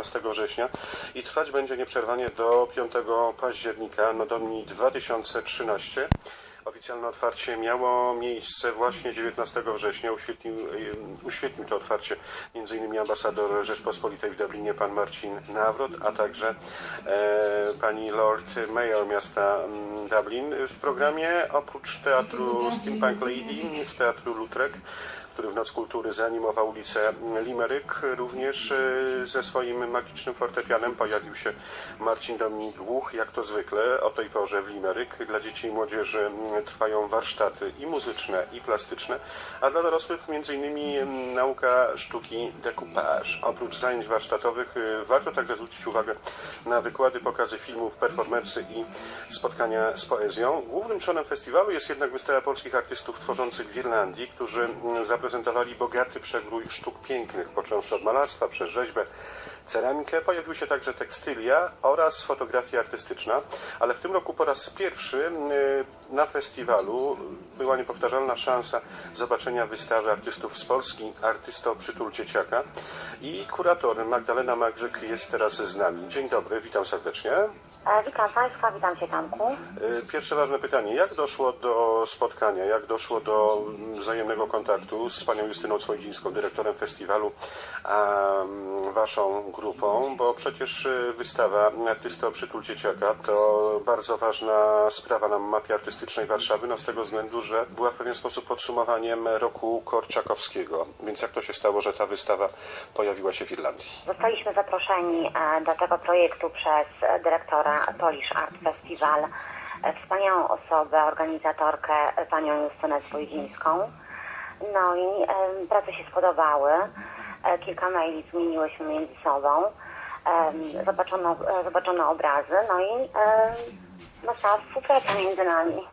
15 września i trwać będzie nieprzerwanie do 5 października, no domini 2013. Oficjalne otwarcie miało miejsce właśnie 19 września. Uświetnił, uświetnił to otwarcie m.in. ambasador Rzeczpospolitej w Dublinie, pan Marcin Nawrot, a także e, pani Lord Mayor miasta Dublin. W programie oprócz teatru Steampunk Lady z teatru Lutrek który w Noc Kultury zanimował ulicę Limerick. Również e, ze swoim magicznym fortepianem pojawił się Marcin Dominik Głuch, jak to zwykle o tej porze w Limerick. Dla dzieci i młodzieży trwają warsztaty i muzyczne, i plastyczne, a dla dorosłych m.in. nauka sztuki decoupage. Oprócz zajęć warsztatowych e, warto także zwrócić uwagę na wykłady, pokazy filmów, performance'y i spotkania z poezją. Głównym trzonem festiwalu jest jednak wystawa polskich artystów tworzących w Irlandii, którzy mm, zaprezentowali bogaty przegrój sztuk pięknych, począwszy od malarstwa przez rzeźbę, ceramikę. Pojawiły się także tekstylia oraz fotografia artystyczna, ale w tym roku po raz pierwszy y, na festiwalu była niepowtarzalna szansa zobaczenia wystawy artystów z Polski, artysto Przytul Dzieciaka i kurator Magdalena Magrzyk jest teraz z nami. Dzień dobry, witam serdecznie. E, Witam Państwa, witam Cię Tomku. Y, Pierwsze ważne pytanie. Jak doszło do spotkania, jak doszło do mm, wzajemnego kontaktu z panią Justyną Cwojdzińską, dyrektorem festiwalu, a mm, waszą grupą? Bo przecież y, wystawa Artysta Przytul Dzieciaka to bardzo ważna sprawa na mapie artystycznej Warszawy, no z tego względu, że była w pewien sposób podsumowaniem roku Korczakowskiego. Więc jak to się stało, że ta wystawa pojawiła się w Irlandii? Zostaliśmy zaproszeni e, do tego projektu przez e, dyrektora Polish Art Festival, e, wspaniałą osobę, organizatorkę panią Justynę Swojdzińską. No i prace się spodobały. E, Kilka maili zmieniłyśmy między sobą. Zobaczono, e, zobaczono obrazy, no i nastała współpraca między nami.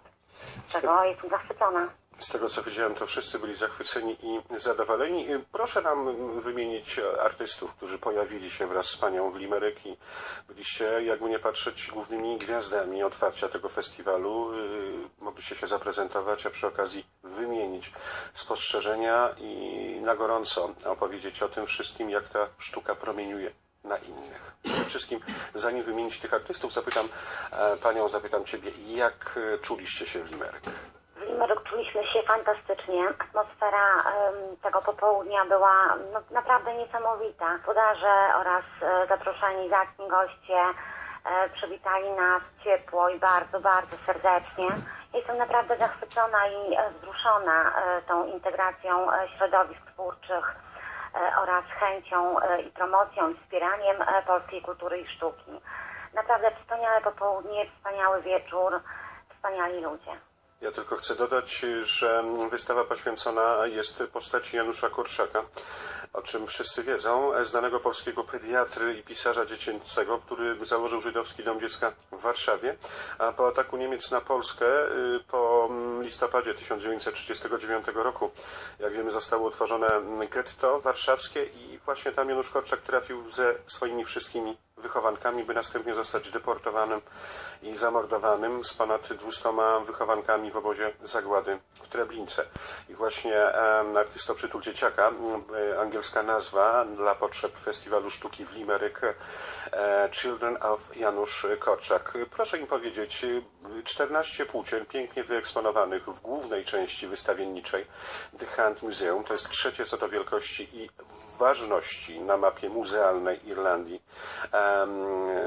Z tego jestem zachwycona. Z tego co widziałem, to wszyscy byli zachwyceni i zadowoleni. Proszę nam wymienić artystów, którzy pojawili się wraz z panią w Limerick i byliście, jakby nie patrzeć, głównymi gwiazdami otwarcia tego festiwalu. Y, Mogliście się zaprezentować, a przy okazji wymienić spostrzeżenia i na gorąco opowiedzieć o tym wszystkim, jak ta sztuka promieniuje na innych. Przede wszystkim, zanim wymienić tych artystów, zapytam e, panią, zapytam ciebie, jak e, czuliście się w Limerick? Limerick czuliśmy się fantastycznie. Atmosfera tego popołudnia była no, naprawdę niesamowita. Podarze oraz e, zaproszeni zacni goście e, przywitali nas ciepło i bardzo, bardzo serdecznie. Jestem naprawdę zachwycona i e, wzruszona tą integracją środowisk twórczych oraz chęcią i promocją i wspieraniem polskiej kultury i sztuki. Naprawdę wspaniałe popołudnie, wspaniały wieczór, wspaniali ludzie. Ja tylko chcę dodać, że wystawa poświęcona jest postaci Janusza Korczaka, o czym wszyscy wiedzą, znanego polskiego pediatry i pisarza dziecięcego, który założył żydowski dom dziecka w Warszawie, a po ataku Niemiec na Polskę y, po listopadzie 1939 roku, jak wiemy, zostało utworzone getto warszawskie i właśnie tam Janusz Korczak trafił ze swoimi wszystkimi wychowankami, by następnie zostać deportowanym i zamordowanym z ponad 200 wychowankami w obozie zagłady w Treblince. I właśnie e, artysto Przytul Dzieciaka, angielska nazwa dla potrzeb Festiwalu Sztuki w Limerick, e, Children of Janusz Korczak. Proszę im powiedzieć, e, 14 płócien pięknie wyeksponowanych w głównej części wystawienniczej The Hand Museum, to jest trzecie co do wielkości i ważności na mapie muzealnej Irlandii.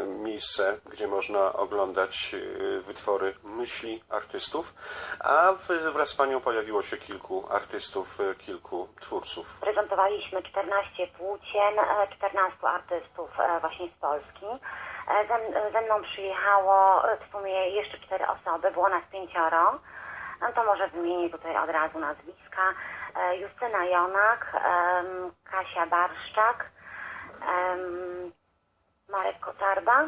Miejsce, gdzie można oglądać e, wytwory myśli artystów, a wraz z panią pojawiło się kilku artystów, e, kilku twórców. Prezentowaliśmy 14 płócien, e, 14 artystów e, właśnie z Polski. Ze, mną przyjechało w sumie jeszcze cztery osoby, było nas pięcioro. No to może wymienię tutaj od razu nazwiska. E, Justyna Jonak, Kasia Barszczak, Marek Kotarba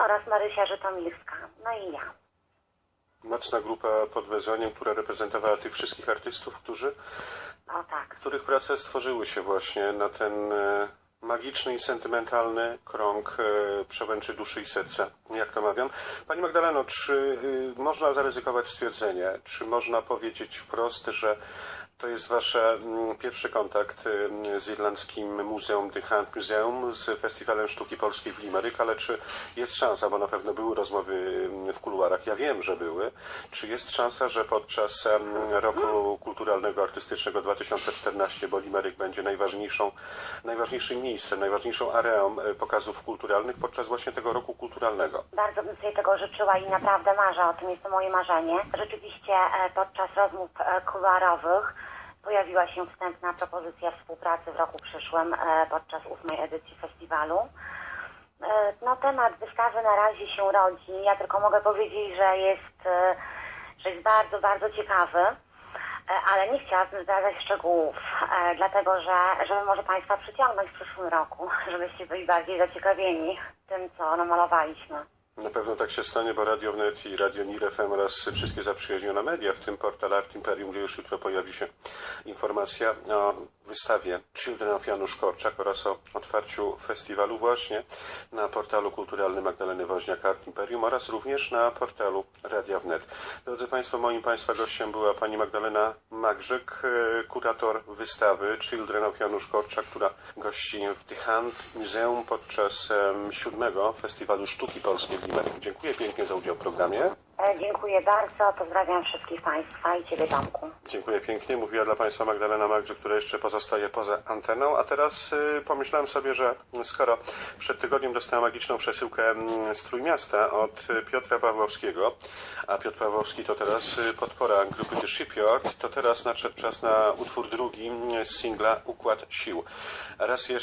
oraz Marysia Żytomilska. No i ja. Mocna grupa pod wezwaniem, która reprezentowała tych wszystkich artystów, którzy, O tak. których prace stworzyły się właśnie na ten e, magiczny i sentymentalny krąg e, przełęczy duszy i serca, jak to mawiam. Pani Magdaleno, czy y, można zaryzykować stwierdzenie, czy można powiedzieć wprost, że To jest Wasz mm, pierwszy kontakt mm, z Irlandzkim Muzeum The Hand Museum, z Festiwalem Sztuki Polskiej w Limerick, ale czy jest szansa, bo na pewno były rozmowy mm, w kuluarach, ja wiem, że były, czy jest szansa, że podczas Roku Kulturalnego Artystycznego 2014, bo Limerick będzie najważniejszą, najważniejszym miejscem, najważniejszą areą e, pokazów kulturalnych podczas właśnie tego Roku Kulturalnego? Bardzo bym sobie tego życzyła i naprawdę marzę o tym, jest to moje marzenie. Rzeczywiście e, podczas rozmów e, kuluarowych pojawiła się wstępna propozycja współpracy w roku przyszłym e, podczas ósmej edycji festiwalu. E, No temat wystawy na razie się rodzi. Ja tylko mogę powiedzieć, że jest, e, że jest bardzo, bardzo ciekawy. Ale nie chciałabym zdradzać szczegółów, dlatego że, żeby może Państwa przyciągnąć w przyszłym roku, żebyście byli bardziej zaciekawieni tym, co namalowaliśmy. Na pewno tak się stanie, bo Radio Wnet i Radio Nir FM oraz wszystkie zaprzyjaźnione media, w tym portal Art Imperium, gdzie już jutro pojawi się informacja o wystawie Children of Janusz Korczak oraz o otwarciu festiwalu właśnie na portalu kulturalnym Magdaleny Woźniak Art Imperium oraz również na portalu Radia Wnet. Drodzy Państwo, moim Państwa gościem była pani Magdalena Magrzyk, e, kurator wystawy Children of Janusz Korczak, która gości w The Hand Muzeum podczas siódmego Festiwalu Sztuki Polskiej Dziękuję pięknie za udział w programie. E, Dziękuję bardzo, pozdrawiam wszystkich Państwa i Ciebie Tomku. Dziękuję pięknie. Mówiła dla Państwa Magdalena Magrzy, która jeszcze pozostaje poza anteną. A teraz y, pomyślałem sobie, że skoro przed tygodniem dostałem magiczną przesyłkę mm, z Trójmiasta od y, Piotra Pawłowskiego, a Piotr Pawłowski to teraz y, podpora grupy The Shipyard, to teraz nadszedł czas na utwór drugi y, z singla Układ Sił. Raz jeszcze